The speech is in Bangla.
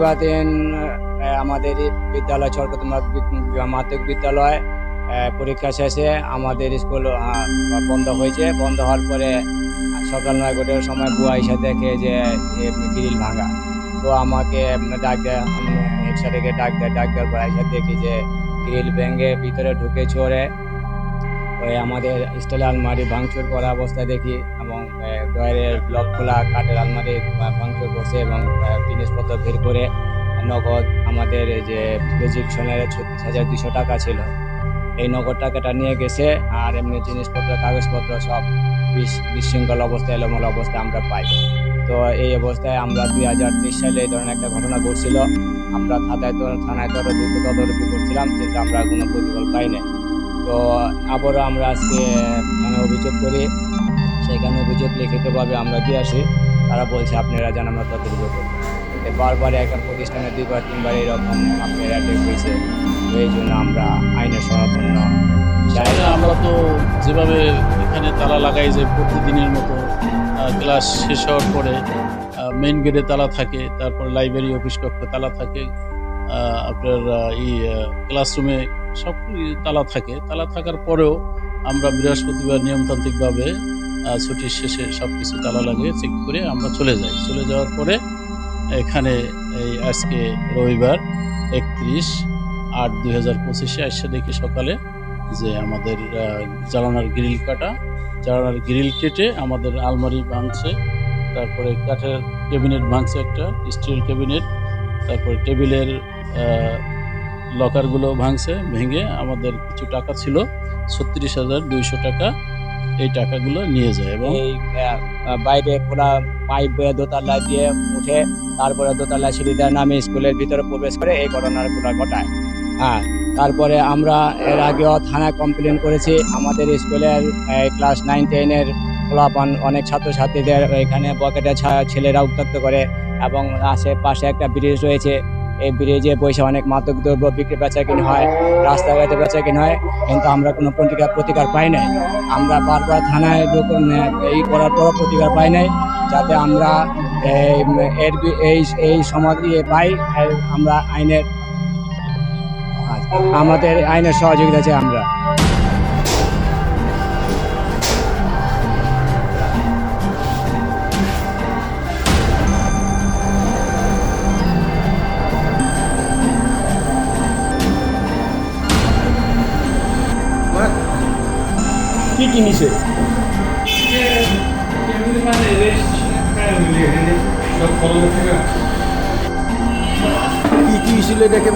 আহ, আমাদের বিদ্যালয় চরকত মাধ্যমিক বিদ্যালয় পরীক্ষা শেষে আমাদের স্কুল বন্ধ হয়েছে। বন্ধ হওয়ার পরে সকাল নয় গোটার সময় বুয়া এসে দেখে যে গ্রিল ভাঙা। তো আমাকে ডাক দেয় হেডসারেকে ডাক দেয় ডাক দেওয়ার পর এসে দেখি যে গ্রিল ভেঙে ভিতরে ঢুকে চড়ে ওই আমাদের স্টিল আলমারি ভাঙচুর করা অবস্থায় দেখি এবং ডয়ারের ব্লক খোলা, কাঠের আলমারি ভাঙচুর করছে এবং জিনিসপত্র বের করে নগদ আমাদের যে রেজিকশনের ছত্রিশ হাজার দুশো টাকা ছিল। এই নগদ টাকাটা নিয়ে গেছে আর এমনি জিনিসপত্র, কাগজপত্র সব বিশ- বিশৃঙ্খল অবস্থায়, এলোমেলো অবস্থায় আমরা পাই। তো এই অবস্থায় আমরা দুই হাজার তেইশ সালে এই ধরনের একটা ঘটনা ঘটছিল। আমরা থানায় থানায় তদবি করছিলাম কিন্তু আমরা কোনো প্রতিফল পাই তো আবারও আমরা আজকে থানায় অভিযোগ করি, সেখানে অভিযোগ লিখিতভাবে আমরা দিয়ে আসি। তারা বলছে, আপনারা যেন আমরা তদবির করব। বারবার একটা প্রতিষ্ঠানে দুইবার, তিনবার এরকম আপনার অ্যাটেক হয়েছে। এই জন্য আমরা আইনের শরণাপন্ন আমরা তো যেভাবে এখানে তালা লাগাই যে প্রতিদিনের মতো ক্লাস শেষ হওয়ার পরে মেন গেটে তালা থাকে, তারপর লাইব্রেরি অফিস কক্ষে তালা থাকে আপনার এই ক্লাসরুমে সব তালা থাকে। তালা থাকার পরেও আমরা বৃহস্পতিবার নিয়মতান্ত্রিকভাবে ছুটির শেষে সব কিছু তালা লাগিয়ে চেক করে আমরা চলে যাই। চলে যাওয়ার পরে এখানে এই আজকে রবিবার একত্রিশ আট দুই হাজার পঁচিশে এসে দেখি সকালে যে আমাদের জ্বালানার গ্রিল কাটা। জ্বালানার গ্রিল কেটে আমাদের আলমারি ভাঙছে, তারপরে কাঠের ক্যাবিনেট ভাঙছে একটা, স্টিল ক্যাবিনেট, তারপরে টেবিলের লকারগুলো ভাঙছে, ভেঙে আমাদের কিছু টাকা ছিল, ছত্রিশ হাজার দুইশো টাকা এই টাকাগুলো নিয়ে যায় এবং বাইরে খোলা পাইপ দোতলা দিয়ে উঠে তারপরে দোতলা সিঁড়িতে নামে স্কুলের ভিতরে প্রবেশ করে এই ঘটনার ঘটনাগুলো ঘটায়। হ্যাঁ তারপরে আমরা এর আগেও থানায় কমপ্লেন করেছি, আমাদের স্কুলের ক্লাস নাইন টেনের ফলাফান অনেক ছাত্রছাত্রীদের এখানে বকেটে ছা- ছেলেরা উত্তক্ত করে এবং আশেপাশে একটা ব্রিজ রয়েছে এই ব্রিজে বসে অনেক মাদক দ্রব্য বিক্রি বেচা কিনে হয়, রাস্তাঘাটে বেচা কিনে হয়, কিন্তু আমরা কোনো প্রতিকার প্রতিকার পাই নাই। আমরা বারবার থানায় এই করার পরও প্রতিকার পাই নাই, যাতে আমরা এর এই এই সমাধি পাই আমরা আইনের আমাদের আইনের সহযোগিতা চাই আমরা। কি কিনিছে? কি কি ছিল দেখে